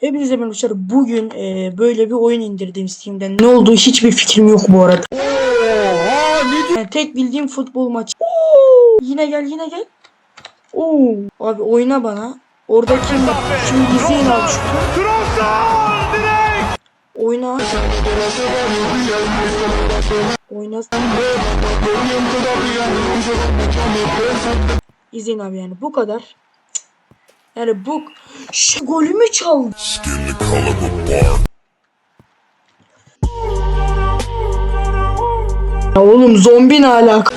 Hepinize merhaba arkadaşlar. Bugün e, böyle bir oyun indirdim Steam'den. Ne olduğu hiçbir fikrim yok bu arada. Yani tek bildiğim futbol maçı. Oo, yine gel yine gel. Oo, abi oyna bana. Orada kim? Şimdi izleyin abi şunu. Oyna. Oyna. İzleyin abi yani bu kadar. Yani bu şu golümü çaldı. Ya oğlum zombi ne alaka?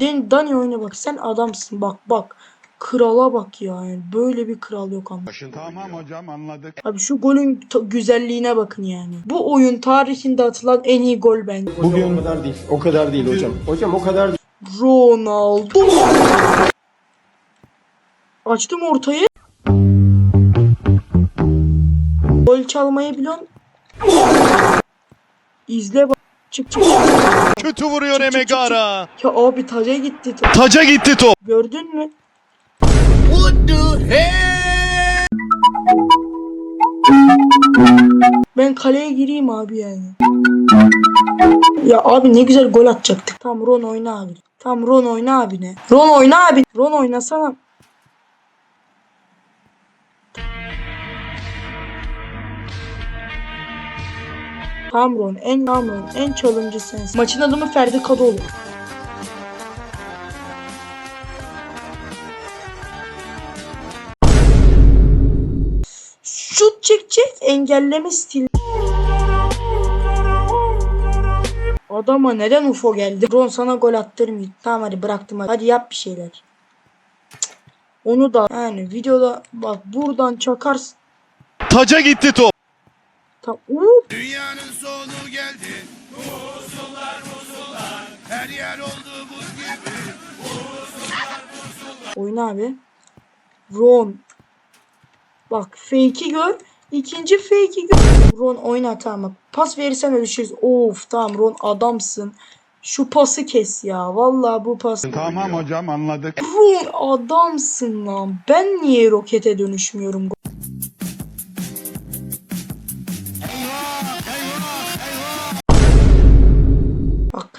Den Dani oyuna bak sen adamsın bak bak. Krala bak ya yani böyle bir kral yok ama. Tamam hocam anladık. Abi şu golün güzelliğine bakın yani. Bu oyun tarihinde atılan en iyi gol bence. Bugün o kadar değil. O kadar değil hocam. Hocam o kadar değil. Ronaldo. Açtım ortayı. Gol çalmayı biliyorsun. İzle bak. Çık çık. Kötü vuruyor Çık, çık, çık, Emegara. Ya abi taca gitti. top. Taca gitti top. Gördün mü? Ben kaleye gireyim abi yani. Ya abi ne güzel gol atacaktık. Tam Ron oyna abi. Tam Ron oyna abi ne? Ron oyna abi. Ron oynasana. Tam Ron en tam Ron en çalımcı sensin. Maçın adamı Ferdi Kadıoğlu. Şut çekecek engelleme stili. Adama neden UFO geldi? Ron sana gol attırmıyor. Tamam hadi bıraktım hadi. Hadi yap bir şeyler. Cık. Onu da yani videoda bak buradan çakarsın. Taca gitti top. Tam Uuu. Dünyanın sonu geldi. Buzullar buzullar. Her yer oldu buz gibi. Oyna abi. Ron. Bak fake'i gör. İkinci fake'i. Ron oyna tamam. Pas verirsen ölüşürüz. Of tamam Ron adamsın. Şu pası kes ya. Vallahi bu pas. Tamam hocam anladık. Ron adamsın lan. Ben niye rokete dönüşmüyorum?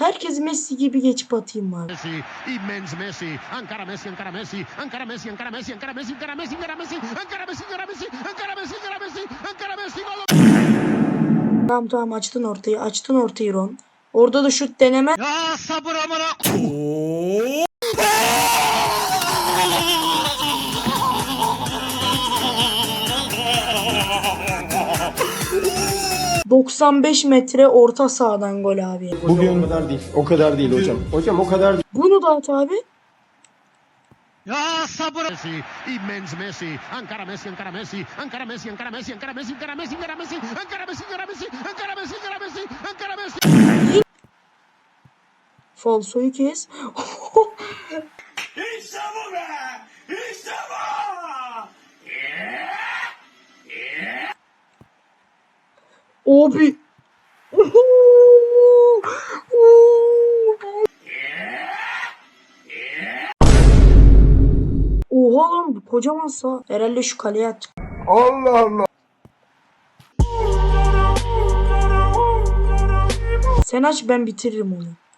Herkes Messi gibi geçip atayım abi. Messi, immens Messi, encara Messi, encara Messi, encara Messi, encara Messi, encara Messi, encara Messi, encara Messi, encara Messi, encara Messi, encara Messi, encara Messi, encara Messi, gol! Tamam tamam açtın ortayı. Açtın ortayı Ron. Orada da şut deneme. Ya sabır amına! 95 metre orta sahadan gol abi. Bugün o kadar değil. O kadar değil hocam. Hocam o kadar değil. Bunu da at abi. Ya sabır! Messi, immens Messi, encara Messi, encara Messi, encara Messi, encara Messi, encara Messi, encara Messi, encara Messi, encara Messi, encara Messi, encara Messi, encara Messi, encara Messi! Falsoyu kes. İşte bu be! İşte bu! Abi. Oha lan bu kocaman sağ. Herhalde şu kaleye at. Allah Allah. Sen aç ben bitiririm onu.